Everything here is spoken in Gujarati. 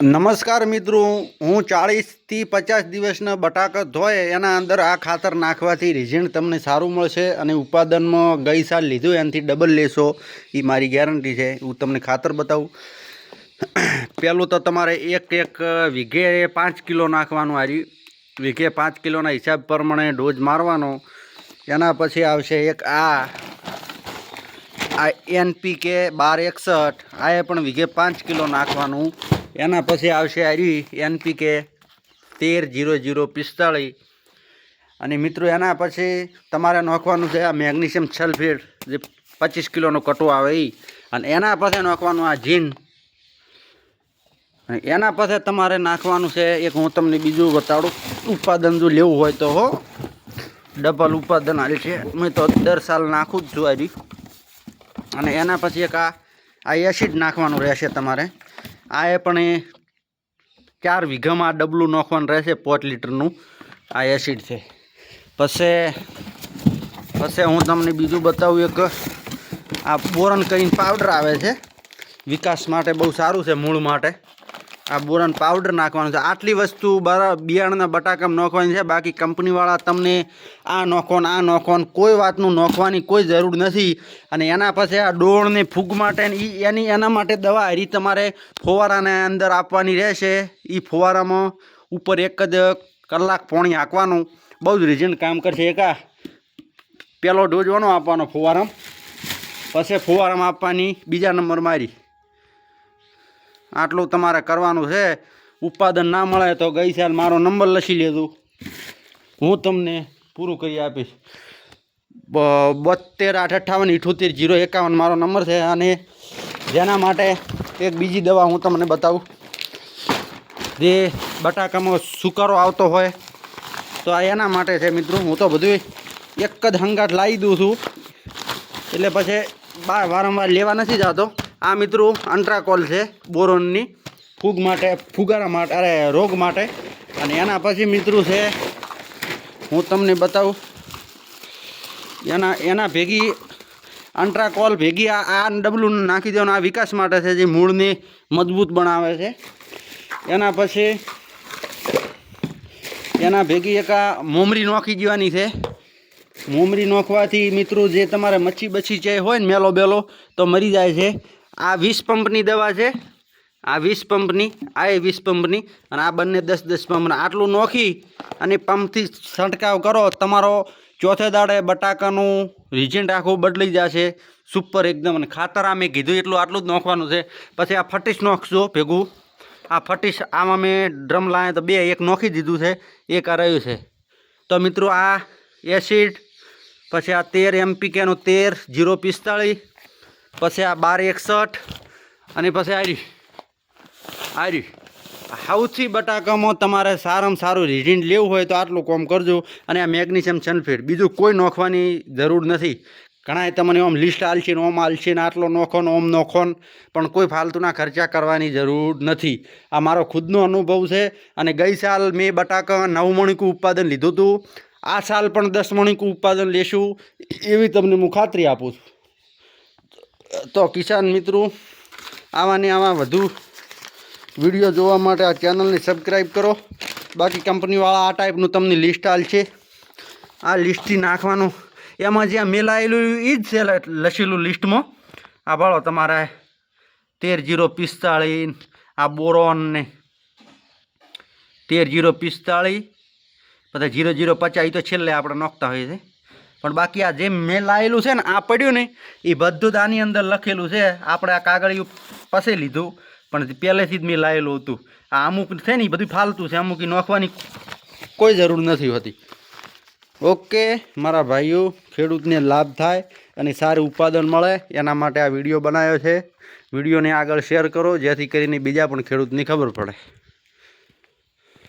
નમસ્કાર મિત્રો, હું ચાળીસથી પચાસ દિવસના બટાકા ધોય, એના અંદર આ ખાતર નાખવાથી રિઝલ્ટ તમને સારું મળશે અને ઉત્પાદનમાં ગઈ સાલ લીધું, એનાથી ડબલ લેશો એ મારી ગેરંટી છે, હું તમને ખાતર બતાવું. પહેલું તો તમારે એક એક વીઘે પાંચ કિલો નાખવાનું હારી વીઘે પાંચ કિલોના હિસાબ પ્રમાણે ડોઝ મારવાનો. એના પછી આવશે એક આ. આ એનપીકે બાર એકસઠ. આ પણ વીઘે પાંચ કિલો નાખવાનું. એના પછી આવશે આરી એનપીકે તેર જીરો જીરો પિસ્તાળીસ અને મિત્રો, એના પછી તમારે નોખવાનું છે આ મેગ્નેશિયમ સલ્ફેટ, જે પચીસ કિલોનો કટો આવે એ અને એના પછી નાખવાનું આ જીન. અને એના પછી તમારે નાખવાનું છે એક હું તમને બીજું બતાડું. ઉત્પાદન જો લેવું હોય તો હો. ડબલ ઉત્પાદન આવી છે. મેં તો દર સાલ નાખું જ છું હજી અને એના પછી એક આ આ એસિડ નાખવાનું રહેશે તમારે. આ એ પણ એ ચાર વીઘામાં ડબલું નાખવાનું રહેશે પાંચ લીટરનું. આ એસિડ છે. પછી પછી હું તમને બીજું બતાવું એક, આ બોરન કરીને પાવડર આવે છે. વિકાસ માટે બહુ સારું છે, મૂળ માટે. આ બોરન પાવડર નાખવાનો છે. આટલી વસ્તુ બિયારણના બટાકામાં નાખવાની છે. બાકી કંપનીવાળા તમને આ નાખો આ નોખોન કોઈ વાતનું નોખવાની કોઈ જરૂર નથી. અને એના પછી આ ડોળને ફૂગ માટે એની એના માટે દવા હરી તમારે ફુવારાને અંદર આપવાની રહેશે. એ ફુવારામાં ઉપર એક જ કલાક પોણી હાંકવાનું. બહુ જ રિઝલ્ટ કામ કરશે. એકા પહેલો ડોઝવાનો આપવાનો ફુવારામાં. પછી ફુવારામાં આપવાની બીજા નંબર મારી. આટલું તમારે કરવાનું છે. ઉત્પાદન ના મળે તો ગઈ સાલ મારો નંબર લખી લેજો. હું તમને પૂરું કરી આપીશ. બોતેર આઠ, અઠ્ઠાવન, ઇઠોતેર, જીરો, એકાવન મારો નંબર છે અને જેના માટે એક બીજી દવા હું તમને બતાવું. જે બટાકામાં સુકારો આવતો હોય, તો આ એના માટે છે મિત્રો હું તો બધું એક જ હંગાટ લાવી દઉં છું. એટલે પછી બાર વારંવાર લેવા નથી જતો. આ મિત્રો અંટ્રાકોલ છે બોરોનની. ફૂગ માટે, ફુગારા માટે, અરે, રોગ માટે. અને એના પછી મિત્રો છે, હું તમને બતાવું. એના એના ભેગી અંટ્રાકોલ ભેગી આ આ ડબલું નાખી દેવાનું. આ વિકાસ માટે છે જે મૂળને મજબૂત બનાવે છે. એના પછી એના ભેગી એક આ મોમરી નોખી દેવાની છે. મોમરી નોખવાથી મિત્રો જે તમારે મચ્છી બચ્છી છે હોય ને મેલો બેલો તો મરી જાય છે. આ વીસ પંપની દવા છે. આ વીસ પંપની, આ એ વીસ પંપની અને આ બંને દસ દસ પંપના. આટલું નોખી અને પંપથી છંટકાવ કરો, તમારો ચોથે દાડે બટાકાનું રિજન્ટ આખું બદલી જશે. સુપર એકદમ. અને ખાતર આ મેં કીધું એટલું આટલું જ નોખવાનું છે. પછી આ ફટીશ નોખશો ભેગું. આ ફટીશ આમાં મેં ડ્રમ લાવ્યા તો બે, એક નોખી દીધું છે. એક આ રહ્યું છે. તો મિત્રો આ એસિડ, પછી આ તેર એમપીકેનું તેર, જીરો પિસ્તાળીસ પછી આ બાર એકસઠ અને પછી આરી આરી સૌથી બટાકામાં તમારે સારામાં સારું રિઝલ્ટ લેવું હોય તો આટલું કોમ કરજો અને આ મેગ્નેશિયમ સલ્ફેટ. બીજું કોઈ નોખવાની જરૂર નથી. ઘણાએ તમને ઓમ લિસ્ટ આલશે ને ઓમ આલશે ને આટલો નોખો ને ઓમ નોખો પણ કોઈ ફાલતુના ખર્ચા કરવાની જરૂર નથી. આ મારો ખુદનો અનુભવ છે અને ગઈ સાલ મેં બટાકા નવ મણિકું ઉત્પાદન લીધું હતું. આ સાલ પણ દસ મણિકું ઉત્પાદન લેશું. એવી તમને હું ખાતરી આપું છું. તો કિસાન મિત્રો, આવા ને આવા વધુ વીડિયો જોવા માટે આ ચેનલને સબસ્ક્રાઈબ કરો. બાકી કંપનીવાળા આ ટાઈપનું તમને લિસ્ટ આલ છે. આ લિસ્ટથી નાખવાનું. એમાં જ્યાં મેલાયેલું એ જ છે લખેલું લિસ્ટમાં આ ભાળો તમારે તેર જીરો પિસ્તાળીસ આ બોરોન ને તેર જીરો પિસ્તાળીસ બધા જીરો જીરો પચાસ એ તો છેલ્લે આપણે નોખતા હોઈએ છે પણ બાકી આ જે મેં લાયેલું છે ને, આ પડ્યું ને એ બધું જ આની અંદર લખેલું છે. આપણે આ કાગળિયું પાસે લીધું, પણ પહેલેથી જ મેં લાયેલું હતું. આ અમુક છે ને બધું ફાલતું છે. અમુક નોખવાની કોઈ જરૂર નથી હોતી. ઓકે, મારા ભાઈઓ, ખેડૂતને લાભ થાય અને સારું ઉત્પાદન મળે, એના માટે આ વીડિયો બનાવ્યો છે. વિડીયોને આગળ શેર કરો, જેથી કરીને બીજા પણ ખેડૂતની ખબર પડે.